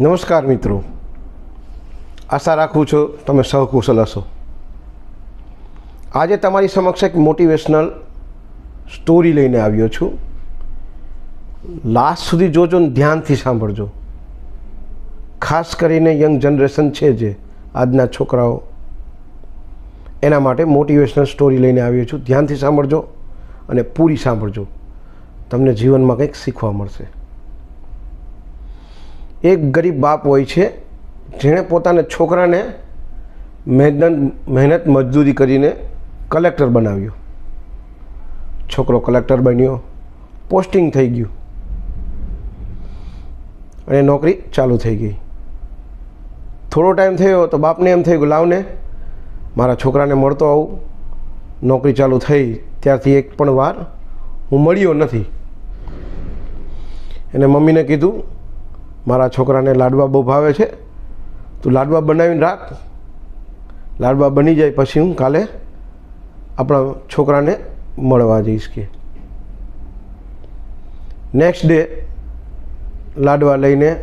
નમસ્કાર મિત્રો. આશા રાખું છું તમે સહકુશલ હશો. આજે તમારી સમક્ષ એક મોટિવેશનલ સ્ટોરી લઈને આવ્યો છું. લાસ્ટ સુધી જોજો ને ધ્યાનથી સાંભળજો. ખાસ કરીને યંગ જનરેશન છે જે, આજના છોકરાઓ. એના માટે મોટિવેશનલ સ્ટોરી લઈને આવ્યો છું. ધ્યાનથી સાંભળજો અને પૂરી સાંભળજો. તમને જીવનમાં કંઈક શીખવા મળશે. એક ગરીબ બાપ હોય છે, જેણે પોતાના છોકરાને મહેનત મહેનત મજદૂરી કરીને કલેક્ટર બનાવ્યો. છોકરો કલેક્ટર બન્યો, પોસ્ટિંગ થઈ ગયું અને નોકરી ચાલુ થઈ ગઈ. થોડો ટાઈમ થયો તો બાપને એમ થઈ ગયું લાવને, મારા છોકરાને મળતો આવું. નોકરી ચાલુ થઈ, ત્યારથી એક પણ વાર હું મળ્યો નથી. એને મમ્મીને કીધું મારા છોકરાને લાડવા બહુ ભાવે છે, તું લાડવા બનાવીને રાખ. લાડવા બની જાય પછી હું કાલે આપણા છોકરાને મળવા જઈશ કે. નેક્સ્ટ ડે લાડવા લઈને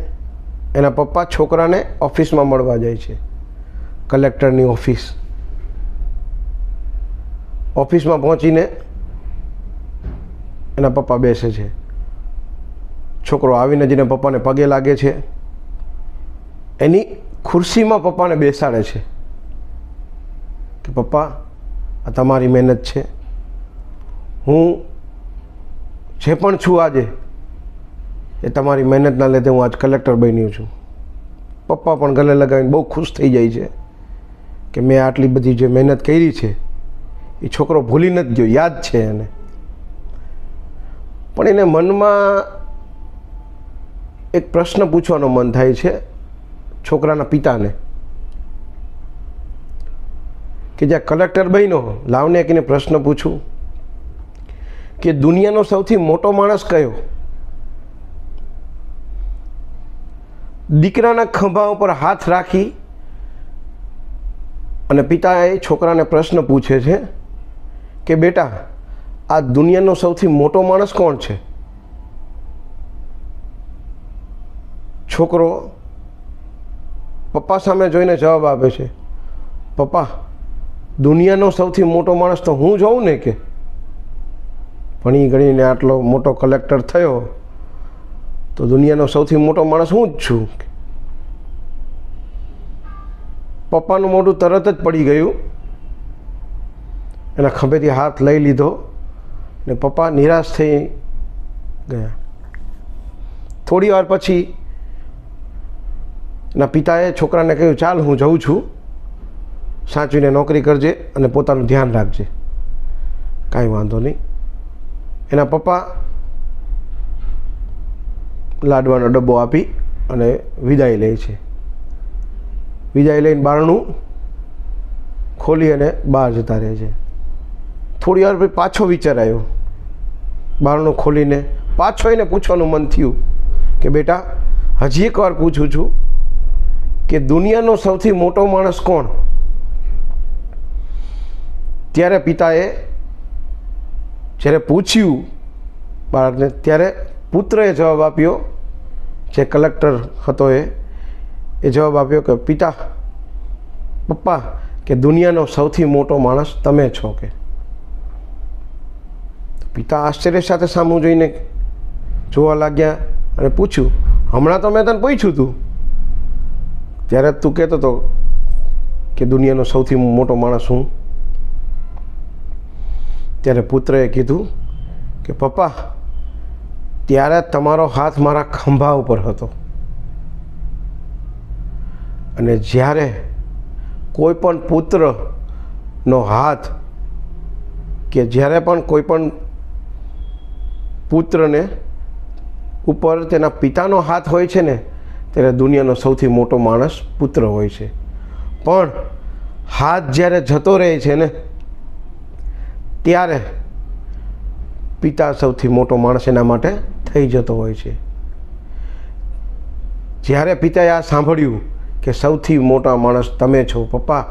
એના પપ્પા છોકરાને ઓફિસમાં મળવા જાય છે, કલેક્ટરની ઓફિસ. ઓફિસમાં પહોંચીને એના પપ્પા બેસે છે. છોકરો આવીને જઈને પપ્પાને પગે લાગે છે. એની ખુરશીમાં પપ્પાને બેસાડે છે કે પપ્પા, આ તમારી મહેનત છે. હું જે પણ છું આજે, એ તમારી મહેનતના લીધે હું આજ કલેક્ટર બન્યો છું. પપ્પા પણ ગલે લગાવીને બહુ ખુશ થઈ જાય છે કે મેં આટલી બધી જે મહેનત કરી છે, એ છોકરો ભૂલી નથી ગયો, યાદ છે એને. પણ એને મનમાં એક પ્રશ્ન પૂછવાનો મન થાય છે છોકરાના પિતાને કે જ્યાં કલેક્ટર બન્યો, લાવને એકને પ્રશ્ન પૂછું કે દુનિયાનો સૌથી મોટો માણસ કયો? દીકરાના ખંભા ઉપર હાથ રાખી અને પિતાએ છોકરાને પ્રશ્ન પૂછે છે કે બેટા, આ દુનિયાનો સૌથી મોટો માણસ કોણ છે? છોકરો પપ્પા સામે જોઈને જવાબ આપે છે, પપ્પા, દુનિયાનો સૌથી મોટો માણસ તો હું જોઉં ને કે? ભણી ગણીને આટલો મોટો કલેક્ટર થયો તો દુનિયાનો સૌથી મોટો માણસ હું જ છું. પપ્પાનું મોઢું તરત જ પડી ગયું. એના ખભેથી હાથ લઈ લીધો ને પપ્પા નિરાશ થઈ ગયા. થોડી વાર પછી એના પિતાએ છોકરાને કહ્યું, ચાલ, હું જઉં છું. સાચવીને નોકરી કરજે અને પોતાનું ધ્યાન રાખજે. કાંઈ વાંધો નહીં. એના પપ્પા લાડવાનો ડબ્બો આપી અને વિદાય લે છે. વિદાય લઈને બારણું ખોલી અને બહાર જતા રહે છે. થોડી વાર પછી પાછો વિચાર આવ્યો. બારણું ખોલીને પાછો એને પૂછવાનું મન થયું કે, બેટા, હજી એકવાર પૂછું છું. કે દુનિયાનો સૌથી મોટો માણસ કોણ? ત્યારે પિતાએ જ્યારે પૂછ્યું, બાળકને ત્યારે પુત્રએ જવાબ આપ્યો, જે કલેક્ટર હતો એ એ જવાબ આપ્યો કે, પિતા, પપ્પા, કે દુનિયાનો સૌથી મોટો માણસ તમે છો કે? પિતા આશ્ચર્ય સાથે સામું જોઈને જોવા લાગ્યા અને પૂછ્યું, હમણાં તો મેં તને પૂછ્યું તું ત્યારે તું કહેતો હતો કે દુનિયાનો સૌથી મોટો માણસ હું, ત્યારે પુત્રએ કીધું કે, પપ્પા, ત્યારે તમારો હાથ મારા ખંભા ઉપર હતો. અને જ્યારે કોઈ પણ પુત્રનો હાથ કે જ્યારે પણ કોઈ પણ પુત્રને ઉપર તેના પિતાનો હાથ હોય છે ને ત્યારે દુનિયાનો સૌથી મોટો માણસ પુત્ર હોય છે. પણ હાથ જ્યારે જતો રહે છે ને, ત્યારે પિતા સૌથી મોટો માણસ એના માટે થઈ જતો હોય છે. જ્યારે પિતાએ આ સાંભળ્યું કે સૌથી મોટા માણસ તમે છો પપ્પા,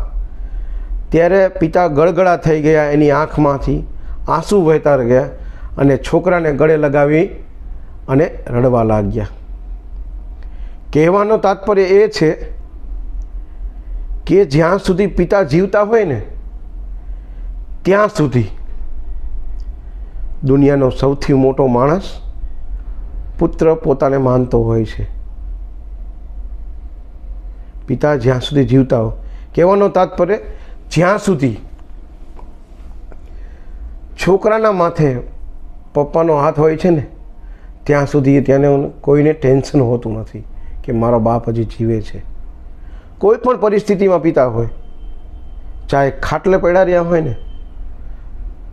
ત્યારે પિતા ગળગળા થઈ ગયા એની આંખમાંથી, આંસુ વહેતા ગયા અને છોકરાને ગળે લગાવી અને રડવા લાગ્યા. કહેવાનો તાત્પર્ય એ છે કે જ્યાં સુધી પિતા જીવતા હોય ને, ત્યાં સુધી દુનિયાનો સૌથી મોટો માણસ પુત્ર પોતાને માનતો હોય છે. પિતા જ્યાં સુધી જીવતા હોય, કહેવાનો તાત્પર્ય, જ્યાં સુધી છોકરાના માથે પપ્પાનો હાથ હોય છે ને, ત્યાં સુધી ત્યાંને કોઈને ટેન્શન હોતું નથી. કે મારો બાપ હજી જીવે છે. કોઈ પણ પરિસ્થિતિમાં પિતા હોય, ચાહે ખાટલે પડ્યા રહ્યા હોય ને,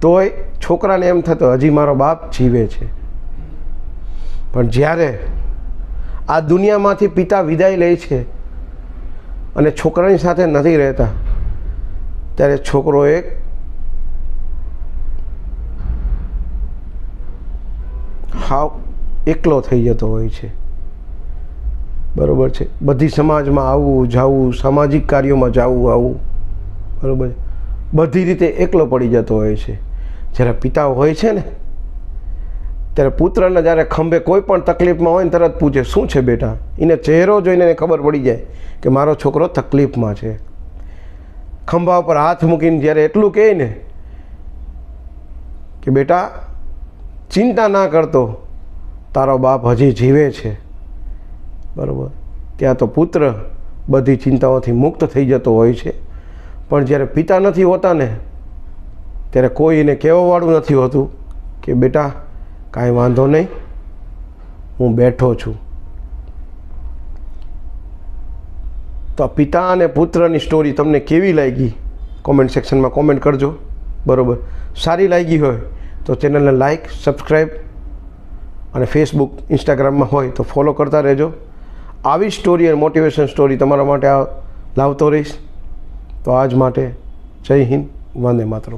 તોય છોકરાને એમ થતો, હજી મારો બાપ જીવે છે. પણ જ્યારે આ દુનિયામાંથી પિતા વિદાય લે છે અને છોકરાની સાથે નથી રહેતા, ત્યારે છોકરો એક હાવ એકલો થઈ જતો હોય છે. બરોબર છે. બધી સમાજમાં આવવું, જાવું, સામાજિક કાર્યોમાં જાવું આવવું બરાબર બધી રીતે એકલો પડી જતો હોય છે. જ્યારે પિતા હોય છે ને, ત્યારે પુત્રને જ્યારે ખંભે કોઈ પણ તકલીફમાં હોય ને તરત પૂછે, શું છે બેટા? એને ચહેરો જોઈને એને ખબર પડી જાય કે મારો છોકરો તકલીફમાં છે. ખંભા ઉપર હાથ મૂકીને જ્યારે એટલું કહે ને કે, બેટા, ચિંતા ના કરતો. તારો બાપ હજી જીવે છે. બરાબર. ત્યાં તો પુત્ર બધી ચિંતાઓથી મુક્ત થઈ જતો હોય છે. પણ જ્યારે પિતા નથી હોતા ને, ત્યારે કોઈ એને કહેવાવાળું નથી હોતું કે, બેટા, કાંઈ વાંધો નહીં, હું બેઠો છું. તો પિતા અને પુત્રની સ્ટોરી તમને કેવી લાગી? કોમેન્ટ સેક્શનમાં કોમેન્ટ કરજો. બરાબર. સારી લાગી હોય તો ચેનલને લાઈક સબસ્ક્રાઈબ અને ફેસબુક ઇન્સ્ટાગ્રામમાં હોય તો ફોલો કરતા રહેજો. આવી સ્ટોરી અને મોટિવેશન સ્ટોરી તમારા માટે લાવતો રહીશ. તો આજ માટે જય હિન્દ, વંદે માતરમ.